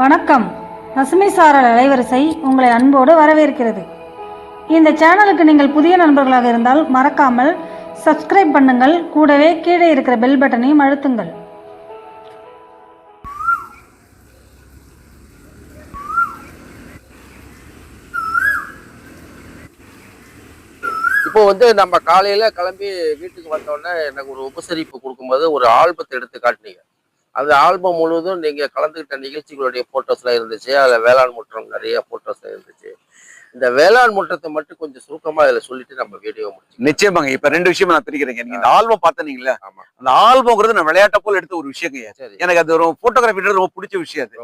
வணக்கம். பசுமை சாரல் அலைவரிசை உங்களை அன்போடு வரவேற்கிறது. இந்த சேனலுக்கு நீங்கள் புதிய நண்பர்களாக இருந்தால் மறக்காமல் சப்ஸ்கிரைப் பண்ணுங்கள். கூடவே கீழே இருக்கிற பெல் பட்டனையும் அழுத்துங்கள். இப்போ வந்து நம்ம காலையில கிளம்பி வீட்டுக்கு வந்தோடனே எனக்கு ஒரு உபசரிப்பு கொடுக்கும்போது ஒரு ஆல்பத்தை எடுத்து காட்டினீங்க. அந்த ஆல்பம் முழுவதும் நீங்கள் கலந்துக்கிட்ட நிகழ்ச்சிகளுடைய ஃபோட்டோஸ்லாம் இருந்துச்சு. அதில் வேளாண் முற்றம் நிறைய ஃபோட்டோஸ்லாம் இருந்துச்சு. இந்த வேளாண் முற்றத்தை மட்டும் கொஞ்சம் சுருக்கமா இதுல சொல்லிட்டு நம்ம வீடியோ முடிச்சு நிச்சயமாங்க. இப்ப ரெண்டு விஷயமா நான் பிரிக்கிறேங்க. நீங்க இந்த ஆல்பம் பார்த்தனீங்களா அந்த ஆல்பம்ங்கிறது நான் விளையாட்ட போல எடுத்த ஒரு விஷயங்க. எனக்கு அது ஒரு போட்டோகிராஃபி ரொம்ப பிடிச்ச விஷயம் அது.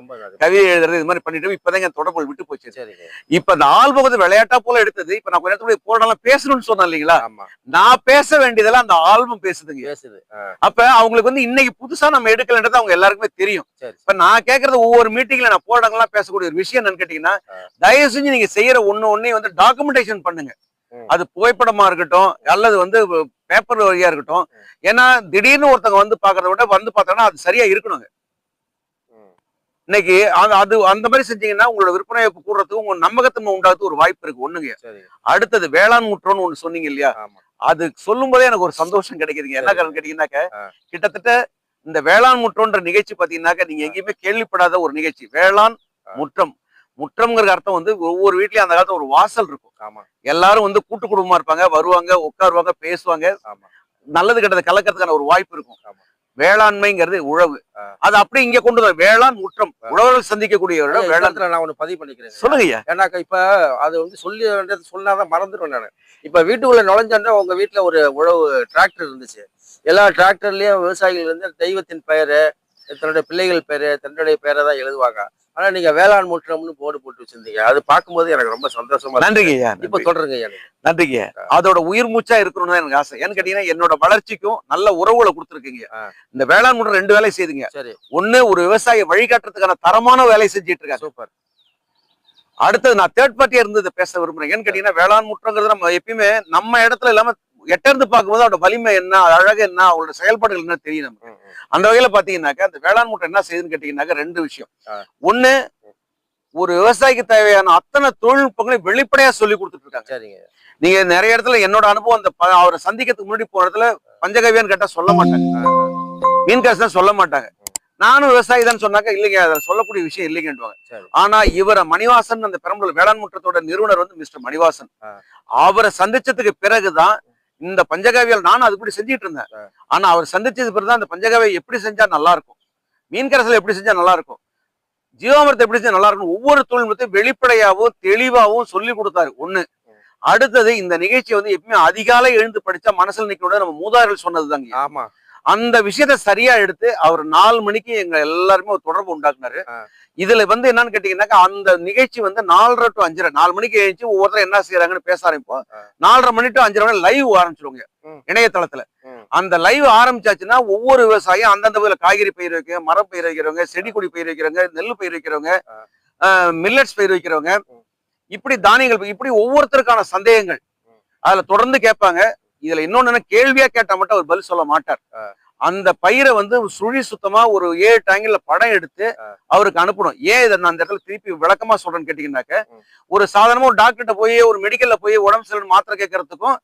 கவிதை எழுதுறது இது மாதிரி பண்ணிட்டு இப்பதாங்க தொடர்பு விட்டு போச்சு. இப்ப அந்த ஆல்பம் வந்து விளையாட்டா போல எடுத்தது. இப்ப நான் கொஞ்ச நேரத்துல போராடலாம் பேசணும்னு சொன்னேன் இல்லைங்களா? நான் பேச வேண்டியதெல்லாம் அந்த ஆல்பம் பேசுதுங்க. பேசுது. அப்ப அவங்களுக்கு வந்து இன்னைக்கு புதுசா நம்ம எடுக்கலன்றது அவங்க எல்லாருக்குமே தெரியும். இப்ப நான் கேக்குறது ஒவ்வொரு மீட்டிங்ல நான் போராடங்கள்லாம் பேசக்கூடிய ஒரு விஷயம் என்னன்னு கேட்டீங்கன்னா. தயவு செஞ்சு நீங்க செய்யற ஒண்ணு ஒன்னையும் வந்து டாக்குமெண்டேஷன் பண்ணுங்க. அது புகைப்படமா இருக்கட்டும் அல்லது வந்து பேப்பர் வழியா இருக்கட்டும். ஏன்னா திடீர்னு ஒருத்தவங்க வந்து பாக்குறத விட வந்து பார்த்தாங்கன்னா அது சரியா இருக்கணுங்க. இன்னைக்கு அது அந்த மாதிரி செஞ்சீங்கன்னா உங்களோட விற்பனை கூடுறதுக்கு உங்க நம்பகத்தன்மை உண்டாகிறதுக்கு ஒரு வாய்ப்பு இருக்கு ஒண்ணுங்க. அடுத்தது வேளாண் முற்றோன்னு ஒண்ணு சொன்னீங்க இல்லையா? அது சொல்லும் போதே எனக்கு ஒரு சந்தோஷம் கிடைக்குதுங்க. என்ன காரணம் கேட்டீங்கன்னாக்க. கிட்டத்தட்ட இந்த வேளாண் முற்றோன்ற நிகழ்ச்சி பாத்தீங்கன்னாக்க நீங்க எங்கேயுமே கேள்விப்படாத ஒரு நிகழ்ச்சி. வேளாண். முற்றம். முற்றம்ங்கிற அர்த்தம் வந்து ஒவ்வொரு வீட்லயும் அந்த காலத்துல ஒரு வாசல் இருக்கும். ஆமா. எல்லாரும் வந்து கூட்டு குடும்பமா இருப்பாங்க. வருவாங்க உட்காருவாங்க பேசுவாங்க. நல்லது கெட்டது கலக்கிறதுக்கான ஒரு வாய்ப்பு இருக்கும். வேளாண்மைங்கிறது உழவு. அது அப்படி இங்க கொண்டு வர வேளாண் முற்றம். உழவர்கள் சந்திக்கக்கூடிய இடம் வேளாண் நான் ஒண்ணு பதிவு பண்ணிக்கிறேன். சொல்லுங்க ஏன்னாக்கா இப்ப அது வந்து சொல்லி சொன்னாதான் மறந்துடுவேன் நான். இப்ப வீட்டுக்குள்ள நுழைஞ்சோன்னா உங்க வீட்டுல ஒரு உழவு டிராக்டர் இருந்துச்சு. எல்லா டிராக்டர்லயும் விவசாயிகள் வந்து தெய்வத்தின் பெயரு தன்னுடைய பிள்ளைகள் பேரு தன்னுடைய பேரை தான் எழுதுவாங்க. ஆனா நீங்க வேளாண் முற்றம்னு போர்டு போட்டு வச்சிருந்தீங்க. அது பார்க்கும்போது எனக்கு ரொம்ப சந்தோஷமா. நன்றிங்க ஐயா இப்ப ஐயா நீங்க. நன்றிங்க அதோட உயிர் மூச்சா இருக்கணும்னு தான் எனக்கு ஆசை. ஏன்னு கேட்டீங்கன்னா என்னோட வளர்ச்சிக்கும் நல்ல உறவுகளை கொடுத்துருக்கீங்க. இந்த வேளாண் முற்றம் ரெண்டு வேலை செய்துங்க. சரி. ஒண்ணு ஒரு விவசாயி வழிகாட்டுறதுக்கான தரமான வேலை செஞ்சுட்டு இருக்காங்க சூப்பர். அடுத்தது நான் தேர்ட் பார்ட்டியா இருந்து பேச விரும்புறேன். ஏன்னு கேட்டீங்கன்னா வேளாண் முற்றங்கிறது நம்ம எப்பயுமே நம்ம இடத்துல இல்லாம எட்டர்ந்து பார்க்கும்போது அதோட வலிமை என்ன அழகு என்ன அவங்களோட செயல்பாடுகள் என்ன தெரியும் நமக்கு. அந்த வகையில பாத்தீங்கன்னாக்கா அந்த வேளாண் முற்றம் என்ன செய்யுதுன்னு கேட்டீங்கன்னாக்கா ரெண்டு விஷயம். ஒண்ணு ஒரு விவசாயிக்கு தேவையான அத்தனை தொழில்நுட்பங்களையும் வெளிப்படையா சொல்லி கொடுத்துட்டு இருக்காங்க சரிங்க. நீங்க நிறைய இடத்துல என்னோட அனுபவம் அந்த அவரை சந்திக்கிறதுக்கு முன்னாடி போன இடத்துல பஞ்சகவியான்னு கேட்டா சொல்ல மாட்டாங்க. மீன் காசு தான் சொல்ல மாட்டாங்க. நானும் விவசாயி தான் சொன்னாக்க இல்லைங்க அதை சொல்லக்கூடிய விஷயம் இல்லைங்கன்றாங்க ஆனா இவரை மணிவாசன் அந்த பெரம்பலூர் வேளாண் முற்றத்தோட நிறுவனர் வந்து மிஸ்டர் மணிவாசன். அவரை சந்திச்சதுக்கு பிறகுதான் இந்த பஞ்சகாவியல் நானும் அதுபடி செஞ்சுட்டு இருந்தேன். ஆனா அவர் சந்திச்சது பிறகுதான் அந்த பஞ்சகாவியை எப்படி செஞ்சா நல்லா இருக்கும் மீன் கரசல் எப்படி செஞ்சா நல்லா இருக்கும் ஜீவாமிரத்தை எப்படி செஞ்சா நல்லா இருக்கும் ஒவ்வொரு தொழில்நுட்பத்தையும் வெளிப்படையாவும் தெளிவாவும் சொல்லி கொடுத்தாரு ஒண்ணு. அடுத்தது இந்த நிகழ்ச்சி வந்து எப்பவுமே அதிகாலை எழுந்து படிச்சா மனசுல நிற்க நம்ம மூதார்கள் சொன்னதுதாங்க ஆமா. அந்த விஷயத்த சரியா எடுத்து அவர் நாலு மணிக்கு எங்க எல்லாருமே ஒரு தொடர்பு உண்டாக்குனாரு. இதுல வந்து என்னன்னு கேட்டீங்கன்னாக்கா அந்த நிகழ்ச்சி வந்து நாலரை டு அஞ்சரை நாலு மணிக்கு எழுந்துச்சு ஒவ்வொருத்தரும் என்ன செய்யறாங்கன்னு பேச ஆரம்பிப்போம். நாலரை மணி டு அஞ்சரை மணி லைவ் ஆரம்பிச்சிருவாங்க. இணையதளத்துல. அந்த லைவ் ஆரம்பிச்சாச்சுன்னா ஒவ்வொரு விவசாயியும் அந்தந்த பகுதியில காய்கறி பயிர் வைக்க மரம் பயிர் வைக்கிறவங்க செடி கொடி பயிர் வைக்கிறவங்க நெல் பயிர் வைக்கிறவங்க. மில்லட்ஸ் பயிர் வைக்கிறவங்க. இப்படி தானியங்கள் இப்படி ஒவ்வொருத்தருக்கான சந்தேகங்கள். அதுல தொடர்ந்து கேட்பாங்க இதுல இன்னொன்னு கேள்வியா கேட்டா மட்டும் அவர் பதில் சொல்ல மாட்டார். அந்த பயிரை வந்து சுழி சுத்தமா ஒரு ஏழு டேங்கில் படம் எடுத்து. அவருக்கு அனுப்பணும் ஏன் இதை நான் அந்த இடத்துல திருப்பி விளக்கமா சொல்றேன்னு கேட்டீங்கன்னாக்க. ஒரு சாதாரணமா ஒரு டாக்டர்கிட்ட போய் ஒரு மெடிக்கல்ல போய் உடம்பு சரியில்லை மாத்திரை கேட்கறதுக்கும்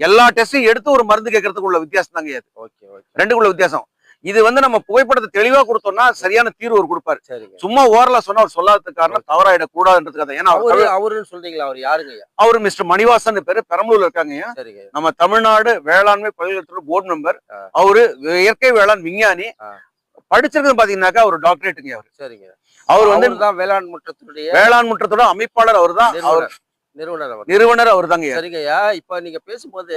எல்லா டெஸ்டையும் எடுத்து ஒரு மருந்து கேட்கறதுக்கு உள்ள வித்தியாசம் தாங்க இது ஓகே ஓகே ரெண்டுக்குள்ள வித்தியாசம் இது வந்து நம்ம புகைப்படத்தை தெளிவா கொடுத்தோம்னா சரியான தீர்வு அவர் கொடுப்பாரு. சரிங்க. சும்மா ஓரலா சொன்னா அவர் சொல்லாததுக்கு காரணம் தவறாயிடக்கூடாதுன்றதுக்காக ஏன்னா அவர் அவருன்னு சொல்றீங்களா அவர்? யாருங்க அவர் மிஸ்டர் மணிவாசன் பேரு பெரம்பலூர்ல இருக்காங்க சரிங்க. நம்ம தமிழ்நாடு வேளாண்மை பல்கலைக்கழக போர்டு மெம்பர். அவரு இயற்கை வேளாண் விஞ்ஞானி. படிச்சிருக்கிறது பாத்தீங்கன்னாக்கா அவர் டாக்டரேட்டுங்க அவர். சரிங்க. அவர் வந்து தான் வேளாண் முற்றத்துடைய வேளாண் முற்றத்தோட அமைப்பாளர் அவர் தான் அவர். நிறுவனர் நிறுவனர் அவர் தாங்க சரிங்கய்யா இப்ப நீங்க பேசும்போது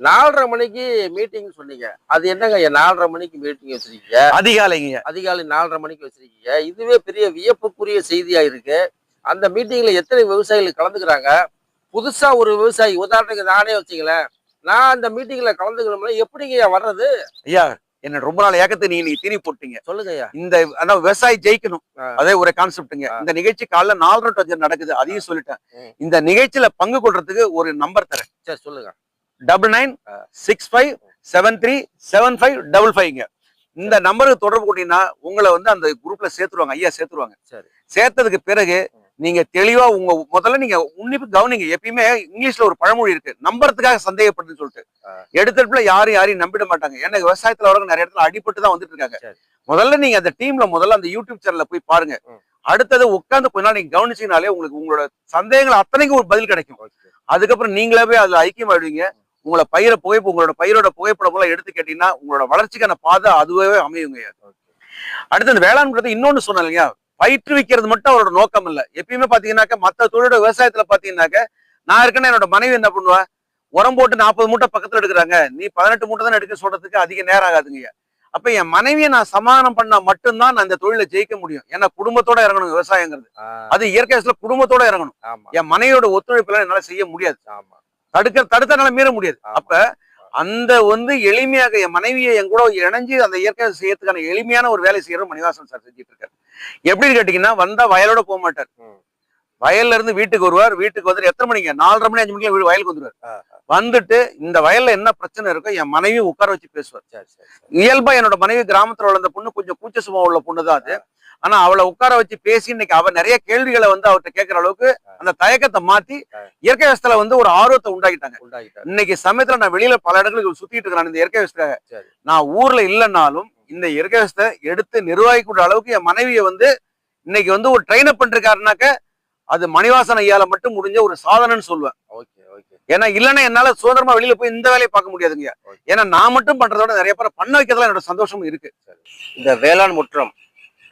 நாலரை மணிக்கு மீட்டிங் சொன்னீங்க. அது என்னங்க நாலரை மணிக்கு மீட்டிங் வச்சிருக்கீங்க? அதிகாலைங்க அதிகாலை நாலரை மணிக்கு வச்சிருக்கீங்க. இதுவே பெரிய வியப்புக்குரிய செய்தியா இருக்கு. அந்த மீட்டிங்ல எத்தனை விவசாயிகள் கலந்துக்கிறாங்க? புதுசா ஒரு விவசாயி உதாரணத்துக்கு நானே வச்சுங்களேன் நான் அந்த மீட்டிங்ல கலந்துக்கணும்னா எப்படிங்கய்யா வர்றது? ஐயா என்ன ரொம்ப நாள் ஏக்கத்தை நீங்க நீங்க தீனி போட்டீங்க. சொல்லுங்க ஐயா. இந்த அதான் விவசாயி ஜெயிக்கணும். அதே ஒரு கான்செப்ட்டுங்க ஆ. இந்த நிகழ்ச்சி காலைல அஞ்சு நடக்குது. அதையும் சொல்லிட்டேன். இந்த நிகழ்ச்சியில பங்கு கொள்றதுக்கு ஒரு நம்பர் தரேன். சரி சொல்லுங்க. Double nine. Six five seven three seven five double ஃபைவ்ங்க இந்த நம்பருக்கு தொடர்பு கொண்டீங்கன்னா உங்களை வந்து அந்த குரூப்ல சேர்த்துருவாங்க ஐயா சேர்த்துருவாங்க. சரி. சேர்த்ததுக்கு பிறகு நீங்க தெளிவா உங்க முதல்ல நீங்க உன்னிப்பு கவனிங்க. எப்பயுமே இங்கிலீஷ்ல ஒரு பழமொழி இருக்கு. நம்புறதுக்காக சந்தேகப்படுதுன்னு சொல்லிட்டு. எடுத்தடுப்புல யாரும் யாரையும் நம்பிட மாட்டாங்க. ஏன்னா விவசாயத்துல வரவங்க நிறைய இடத்துல அடிபட்டு தான் வந்துட்டு இருக்காங்க. முதல்ல நீங்க அந்த டீம்ல முதல்ல அந்த யூடியூப் சேனல்ல போய் பாருங்க. அடுத்தது உட்கார்ந்து கொஞ்ச நாள் நீங்க கவனிச்சீங்கனாலே உங்களுக்கு உங்களோட சந்தேகங்கள் அத்தனைக்கும் ஒரு பதில் கிடைக்கும். அதுக்கப்புறம் நீங்களே போய் அதுல ஐக்கியமாயிடுவீங்க. உங்களை பயிரை புகைப்பு உங்களோட பயிரோட புகைப்படம் எல்லாம் எடுத்து கேட்டீங்கன்னா உங்களோட வளர்ச்சிக்கான பாதை அதுவே அமையுங்க. அடுத்து அந்த வேளாண்ங்கிறது இன்னொன்னு சொன்னேன் இல்லையா? பயிற்றுவிக்கிறது மட்டும் அவரோட நோக்கம் இல்ல. எப்பயுமே பாத்தீங்கன்னாக்க மத்த தொழிலோட விவசாயத்துல பாத்தீங்கன்னாக்க நான் இருக்கேன்னா என்னோட மனைவி என்ன பண்ணுவா? உரம் போட்டு நாற்பது மூட்டை பக்கத்துல எடுக்கிறாங்க. நீ பதினெட்டு மூட்டை தான் எடுக்க சொல்றதுக்கு அதிக நேரம் ஆகாதுங்க அப்ப என் மனைவியை நான் சமாதானம் பண்ணா மட்டும்தான் நான் இந்த தொழில ஜெயிக்க முடியும். ஏன்னா குடும்பத்தோட இறங்கணும் விவசாயங்கிறது. அது இயற்கை குடும்பத்தோட இறங்கணும். என் மனைவியோட ஒத்துழைப்புல என்னால செய்ய முடியாது. ஆமா. தடுக்க தடுத்தனால மீற முடியாது. அப்ப அந்த வந்து எளிமையாக என் மனைவியை என் கூட இணைஞ்சு அந்த இயற்கை செய்யறதுக்கான எளிமையான ஒரு வேலை செய்யறோம் மணிவாசன் சார் செஞ்சுட்டு இருக்காரு எப்படின்னு கேட்டீங்கன்னா வந்தா வயலோட போக மாட்டார். வயல்ல இருந்து வீட்டுக்கு வருவார். வீட்டுக்கு வந்துட்டு எத்தனை மணிக்கு நாலரை மணி அஞ்சு மணிக்கு வயலுக்கு வந்துருவார். வந்துட்டு இந்த வயல்ல என்ன பிரச்சனை இருக்கோ என் மனைவி உட்கார வச்சு பேசுவார் இயல்பா என்னோட மனைவி கிராமத்துல வளர்ந்த பொண்ணு கொஞ்சம் கூச்ச சுபாவம் உள்ள பொண்ணு தான் அது. ஆனா அவளை உட்கார வச்சு பேசி இன்னைக்கு அவ நிறைய கேள்விகளை வந்து அவர்கிட்ட கேட்கிற அளவுக்கு அந்த தயக்கத்தை மாத்தி இயற்கை விவசாயத்துல வந்து ஒரு ஆர்வத்தை உண்டாக்கிட்டாங்க. இன்னைக்கு சமயத்துல நான் வெளியில பல இடங்களுக்கு சுத்திட்டு இருக்கிறேன் இந்த இயற்கை விவசாய. நான் ஊர்ல இல்லைன்னாலும் இந்த இயற்கை விவசாயத்தை எடுத்து நிர்வகிக்கூடிய அளவுக்கு என் மனைவியை வந்து இன்னைக்கு வந்து ஒரு ட்ரெயின் அப் பண்ணிருக்காருனாக்க அது மணிவாசன் ஐயால மட்டும் முடிஞ்ச ஒரு சாதனைன்னு சொல்லுவேன். ஓகே. ஏன்னா இல்லைன்னா என்னால சுதந்திரமா வெளியில போய் இந்த வேலையை பார்க்க முடியாதுங்க. ஏன்னா நான் மட்டும் பண்றதோட நிறைய பேரை பண்ண வைக்கிறதுல என்னோட சந்தோஷமும் இருக்கு. இந்த வேளாண் முற்றம்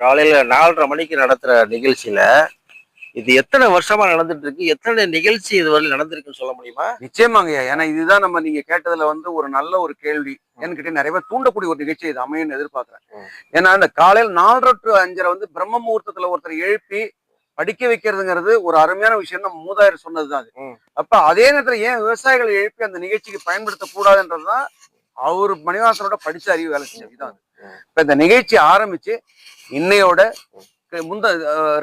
காலையில நாலரை மணிக்கு நடத்துற நிகழ்ச்சியில இது எத்தனை வருஷமா நடந்துட்டு இருக்கு? எத்தனை நிகழ்ச்சி இதுவரை நடந்திருக்குன்னு சொல்ல முடியுமா? நிச்சயமாங்க. ஏன்னா இதுதான் நம்ம நீங்க கேட்டதுல வந்து ஒரு நல்ல ஒரு கேள்வி. என்கிட்ட நிறைய பேர் தூண்டக்கூடிய ஒரு நிகழ்ச்சி இது அமையும்னு எதிர்பார்க்கிறேன். ஏன்னா இந்த காலையில் நாலரை டு அஞ்சரை வந்து பிரம்ம முகூர்த்தத்துல ஒருத்தர் எழுப்பி படிக்க வைக்கிறதுங்கிறது ஒரு அருமையான விஷயம் நம்ம மூதாயர் சொன்னதுதான் அது. அப்ப அதே நேரத்துல ஏன் விவசாயிகளை எழுப்பி அந்த நிகழ்ச்சிக்கு பயன்படுத்த கூடாதுன்றதுதான் அவர் மணிவாசனோட படிச்ச அறிவு வேலை செஞ்ச விதம் அது. இப்ப இந்த நிகழ்ச்சி ஆரம்பிச்சு இன்னையோட முந்த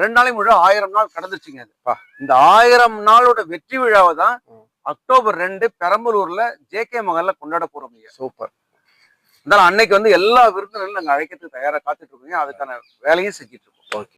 ரெண்டு நாளைக்கு முன்னாடி ஆயிரம் நாள் கடந்துச்சுங்க அது. இந்த ஆயிரம் நாளோட வெற்றி விழாவை தான். அக்டோபர் ரெண்டு பெரம்பலூர்ல ஜே கே மகல்ல கொண்டாட போறோம் ஐயா சூப்பர் அதனால அன்னைக்கு வந்து எல்லா விருந்தினர்களும் நாங்க அழைக்கிறதுக்கு தயாரா காத்துட்டு இருக்கோங்க அதுக்கான வேலையும் செஞ்சுட்டு இருக்கோம் ஓகே